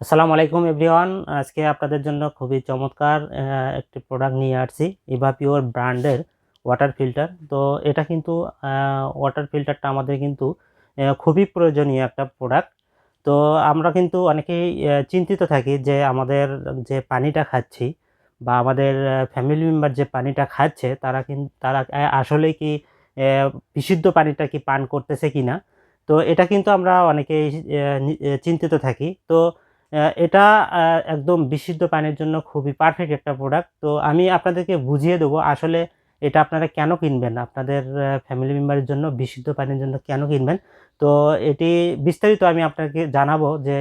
আসসালামু আলাইকুম এভরিওয়ান। আজকে আপনাদের জন্য খুবই চমৎকার একটি প্রোডাক্ট নিয়ে আসছি ইভা পিওর ব্র্যান্ডের ওয়াটার ফিল্টার তো এটা কিন্তু ওয়াটার ফিল্টারটা আমাদের কিন্তু খুবই প্রয়োজনীয় একটা প্রোডাক্ট তো আমরা কিন্তু অনেকেই চিন্তিত থাকি যে আমাদের যে পানিটা খাচ্ছি বা আমাদের ফ্যামিলি মেম্বার যে পানিটা খাচ্ছে, তারা কিন্তু তারা আসলে কি বিশুদ্ধ পানিটা কি পান করতেছে কিনা? তো এটা কিন্তু আমরা অনেকেই চিন্তিত থাকি। তো এটা একদম বিশুদ্ধ পানির জন্য খুবই পারফেক্ট একটা প্রোডাক্ট তো আমি আপনাদেরকে বুঝিয়ে দেবো আসলে এটা আপনারা কেন কিনবেন? আপনাদের ফ্যামিলি মেম্বারের জন্য বিশুদ্ধ পানির জন্য কেন কিনবেন? তো এটি বিস্তারিত আমি আপনাকে জানাব যে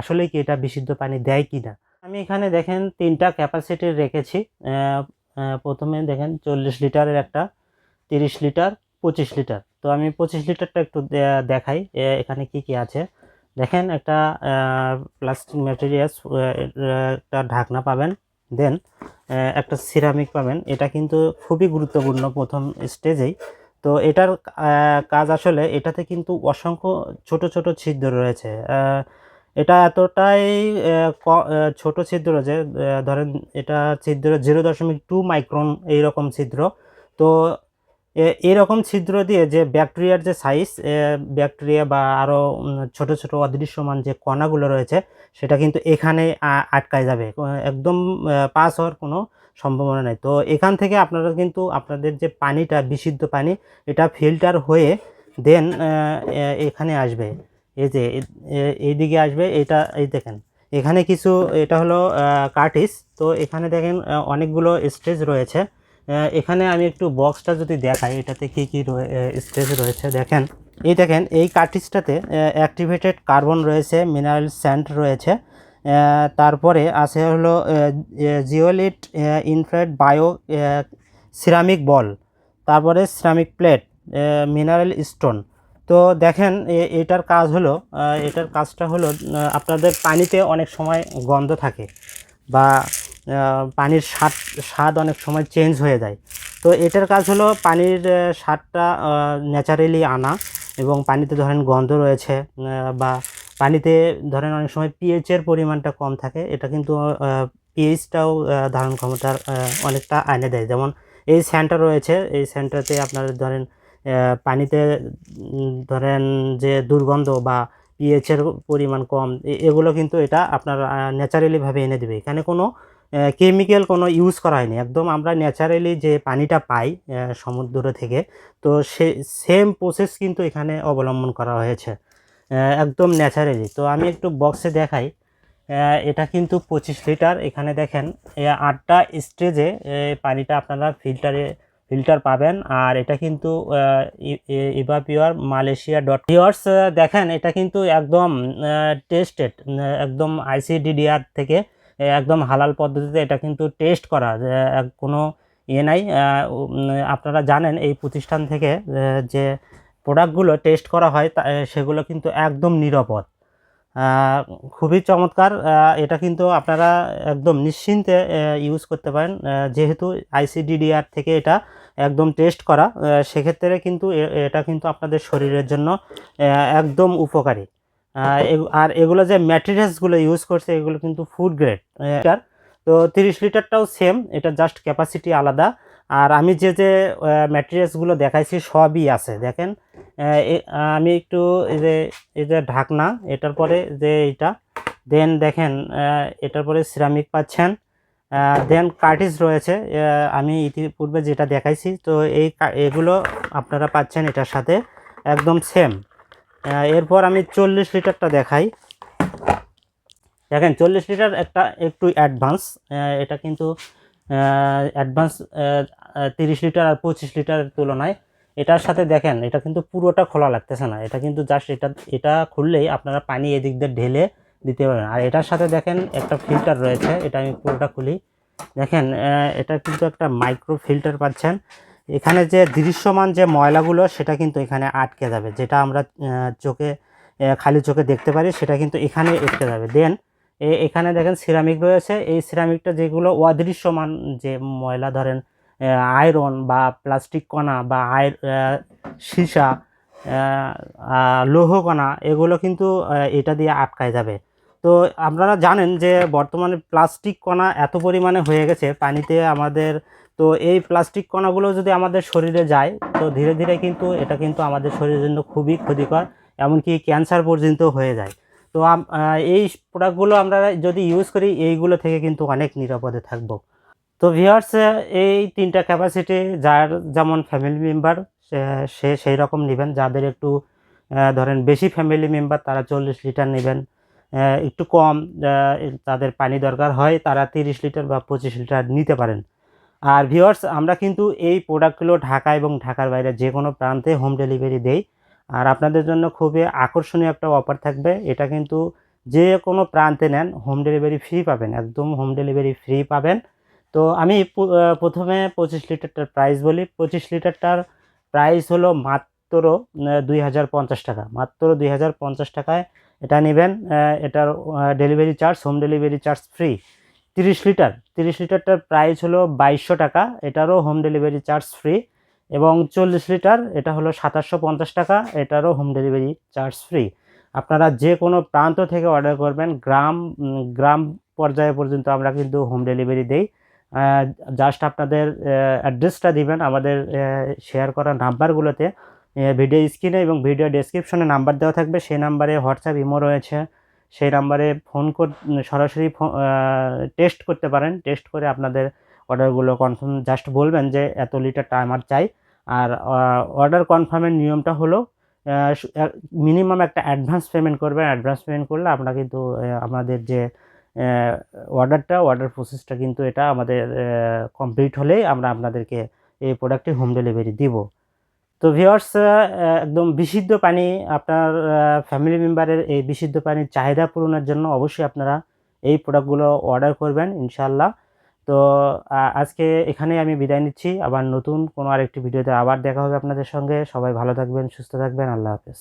আসলে কি এটা বিশুদ্ধ পানি দেয় কি না আমি এখানে দেখেন তিনটা ক্যাপাসিটি রেখেছি। প্রথমে দেখেন চল্লিশ লিটারের একটা, তিরিশ লিটার, পঁচিশ লিটার। তো আমি পঁচিশ লিটারটা একটু দেখাই এখানে কি কি আছে। দেখেন একটা প্লাস্টিক ম্যাটেরিয়ালস একটা ঢাকনা পাবেন, দেন একটা সিরামিক পাবেন। এটা কিন্তু খুবই গুরুত্বপূর্ণ প্রথম স্টেজেই তো এটার কাজ আসলে এটাতে কিন্তু অসংখ্য ছোট ছোট ছিদ্র রয়েছে। এটা এতটাই ছোট ছিদ্র যে ধরেন এটা ছিদ্র জিরো দশমিক টু মাইক্রন এইরকম ছিদ্র। তো এরকম ছিদ্র দিয়ে যে ব্যাকটেরিয়ার যে সাইজ ব্যাকটেরিয়া বা আরও ছোট ছোট অদৃশ্যমান যে কণাগুলো রয়েছে, সেটা কিন্তু এখানে আটকায় যাবে। একদম পাস হওয়ার কোনো সম্ভাবনা নেই। তো এখান থেকে আপনারা কিন্তু আপনাদের যে পানিটা, বিশুদ্ধ পানি, এটা ফিল্টার হয়ে দেন এখানে আসবে। এই যে, এ- এ- এইদিকে আসবে, এটা, এই দেখেন। এখানে কিছু, এটা হলো কার্টিস। তো এখানে দেখেন অনেকগুলো স্টেজ রয়েছে। এখানে আমি একটু বক্সটা যদি দেখাই, এটাতে কি কি স্টেজ রয়েছে, দেখেন। এই দেখেন, এই কার্টিজটাতে অ্যাক্টিভেটেড কার্বন রয়েছে মিনারেল স্যান্ড রয়েছে তারপরে আছে হলো zeolite infrared bio ceramic ball তারপরে সিরামিক প্লেট মিনারেল স্টোন তো দেখেন এটার কাজ হলো এটার কাজটা হলো আপনাদের পানিতে অনেক সময় গন্ধ থাকে বা পানির স্বাদ স্বাদ অনেক সময় চেঞ্জ হয়ে যায়। তো এটার কাজ হলো পানির স্বাদটা ন্যাচারালি আনা এবং পানিতে ধরেন গন্ধ রয়েছে বা পানিতে ধরেন অনেক সময় পিএইচের পরিমাণটা কম থাকে, এটা কিন্তু পিএইচটাও ধারণ ক্ষমতার অনেকটা এনে দেয়। যেমন এই স্যান্টা রয়েছে, এই স্যান্টাতে আপনার ধরেন পানিতে ধরেন যে দুর্গন্ধ বা পিএইচের পরিমাণ কম এগুলো কিন্তু এটা আপনার ন্যাচারালিভাবে এনে দেবে। এখানে কোনো কেমিক্যাল কোনো ইউজ করা হয়নি। একদম আমরা ন্যাচারালি যে পানিটা পাই সমুদ্র থেকে, তো সে সেম প্রসেস কিন্তু এখানে অবলম্বন করা হয়েছে। একদম ন্যাচারালি তো আমি একটু বক্সে দেখাই। এটা কিন্তু পঁচিশ লিটার এখানে দেখেন আটটা স্টেজে পানিটা আপনারা ফিল্টারে ফিল্টার পাবেন। আর এটা কিন্তু Eva Pure Malaysia dot pures দেখেন, এটা কিন্তু একদম টেস্টেড একদম আইসিডিডিআর থেকে। একদম হালাল পদ্ধতিতে এটা কিন্তু টেস্ট করা কোনো ইয়ে নাই। আপনারা জানেন এই প্রতিষ্ঠান থেকে যে প্রোডাক্টগুলো টেস্ট করা হয় সেগুলো কিন্তু একদম নিরাপদ। খুবই চমৎকার। এটা কিন্তু আপনারা একদম নিশ্চিন্তে ইউজ করতে পারেন। যেহেতু আইসিডিডিআর থেকে এটা একদম টেস্ট করা সেক্ষেত্রে কিন্তু এটা কিন্তু আপনাদের শরীরের জন্য একদম উপকারী। আর এগুলো যে ম্যাটেরিয়ালসগুলো ইউজ করছে, এগুলো কিন্তু ফুড গ্রেড তো তিরিশ লিটারটাও সেম এটা জাস্ট ক্যাপাসিটি আলাদা। আর আমি যে যে ম্যাটেরিয়ালসগুলো দেখাইছি, সবই আছে, দেখেন। আমি একটু এই যে এই যে ঢাকনা, এটার পরে যে এটা দেন দেখেন এটার পরে সিরামিক পাচ্ছেন। দেন কার্টিস রয়েছে আমি ইতিপূর্বে যেটা দেখাইছি, তো এই এগুলো আপনারা পাচ্ছেন এটার সাথে, একদম সেম এরপর আমি চল্লিশ লিটারটা দেখাই। দেখেন, চল্লিশ লিটার একটা একটু অ্যাডভান্স এটা কিন্তু অ্যাডভান্স তিরিশ লিটার আর পঁচিশ লিটারের তুলনায়। এটার সাথে দেখেন, এটা কিন্তু পুরোটা খোলা লাগতেছে না। এটা কিন্তু জাস্ট এটা এটা খুললেই আপনারা পানি এদিক দিয়ে ঢেলে দিতে পারেন আর এটার সাথে দেখেন, একটা ফিল্টার রয়েছে, এটা আমি পুরোটা খুলি। দেখেন এটা কিন্তু একটা মাইক্রো ফিল্টার পাচ্ছেন। এখানে যে দৃশ্যমান যে ময়লাগুলো সেটা কিন্তু এখানে আটকে যাবে। যেটা আমরা চোখে খালি চোখে দেখতে পারি সেটা কিন্তু এখানে আটকে যাবে। দেন এখানে দেখেন সিরামিক রয়েছে। এই সিরামিকটা যেগুলো অদৃশ্যমান যে ময়লা ধরেন আয়রন বা প্লাস্টিক কণা বা আয় সীসা আহ, আহ, লৌহ কণা এগুলো কিন্তু এটা দিয়ে আটকায় যাবে। তো আপনারা জানেন যে বর্তমানে প্লাস্টিক কণা এত পরিমাণে হয়ে গেছে পানিতে আমাদের, তো এই প্লাস্টিক কণাগুলো যদি আমাদের শরীরে যায়, তো ধীরে ধীরে কিন্তু এটা কিন্তু আমাদের শরীরের জন্য খুবই ক্ষতিকর, এমনকি ক্যান্সার পর্যন্ত হয়ে যায়। তো এই প্রোডাক্টগুলো আমরা যদি ইউজ করি, এইগুলো থেকে কিন্তু অনেক নিরাপদে থাকব। তো ভিওয়ার্স এই তিনটা ক্যাপাসিটি যার যেমন ফ্যামিলি মেম্বার সে সেই রকম নেবেন। যাদের একটু ধরেন বেশি ফ্যামিলি মেম্বার তারা চল্লিশ লিটার নেবেন। একটু কম তাদের পানি দরকার হয়, তারা তিরিশ লিটার বা পঁচিশ লিটার নিতে পারেন। আর ভিওয়ার্স আমরা কিন্তু এই প্রোডাক্টগুলো ঢাকা এবং ঢাকার বাইরে যে কোনো প্রান্তে হোম ডেলিভারি দেই। আর আপনাদের জন্য খুবই আকর্ষণীয় একটা অফার থাকবে, এটা কিন্তু যে কোনো প্রান্তে নেন হোম ডেলিভারি ফ্রি পাবেন, একদম হোম ডেলিভারি ফ্রি পাবেন। তো আমি প্রথমে পঁচিশ লিটারটার প্রাইস বলি। পঁচিশ লিটারটার প্রাইস হলো মাত্র দুই হাজার পঞ্চাশ টাকা। মাত্র দুই হাজার পঞ্চাশ টাকায় এটা নেবেন এটার delivery charge home delivery charge free তিরিশ লিটার, তিরিশ লিটারটার প্রাইস হলো বাইশশো টাকা, এটারও হোম ডেলিভারি চার্জ ফ্রি এবং চল্লিশ লিটার, এটা হলো সাতাশশো পঞ্চাশ টাকা, এটারও হোম ডেলিভারি চার্জ ফ্রি আপনারা যে কোনো প্রান্ত থেকে অর্ডার করবেন, গ্রাম গ্রাম পর্যায়ে পর্যন্ত আমরা কিন্তু হোম ডেলিভারি দেই। জাস্ট আপনাদের অ্যাড্রেসটা দিবেন, আমাদের শেয়ার করা নাম্বারগুলোতে ভিডিও স্ক্রিনে এবং ভিডিও ডেসক্রিপশনে নাম্বার দেওয়া থাকবে। সেই নাম্বারে হোয়াটসঅ্যাপ ইমো রয়েছে। সেই নাম্বারে ফোন কর, সরাসরি টেস্ট করতে পারেন। টেস্ট করে আপনাদের অর্ডারগুলো কনফার্ম জাস্ট বলবেন যে এত লিটারটা আমার চাই। আর অর্ডার কনফার্মের নিয়মটা হলো মিনিমাম একটা অ্যাডভান্স পেমেন্ট করবেন। অ্যাডভান্স পেমেন্ট করলে আমরা কিন্তু আমাদের যে অর্ডারটা অর্ডার প্রসেসটা কিন্তু এটা আমাদের কমপ্লিট হলেই আমরা আপনাদেরকে এই প্রোডাক্টটি হোম ডেলিভারি দিব। তো ভিওর্স একদম বিশুদ্ধ পানি আপনার ফ্যামিলি মেম্বারের এই বিশুদ্ধ পানির চাহিদা পূরণের জন্য অবশ্যই আপনারা এই প্রোডাক্টগুলো অর্ডার করবেন ইনশাল্লাহ তো আজকে এখানেই আমি বিদায় নিচ্ছি। আবার নতুন কোনো আরেকটি ভিডিওতে আবার দেখা হবে আপনাদের সঙ্গে। সবাই ভালো থাকবেন, সুস্থ থাকবেন। আল্লাহ হাফেজ।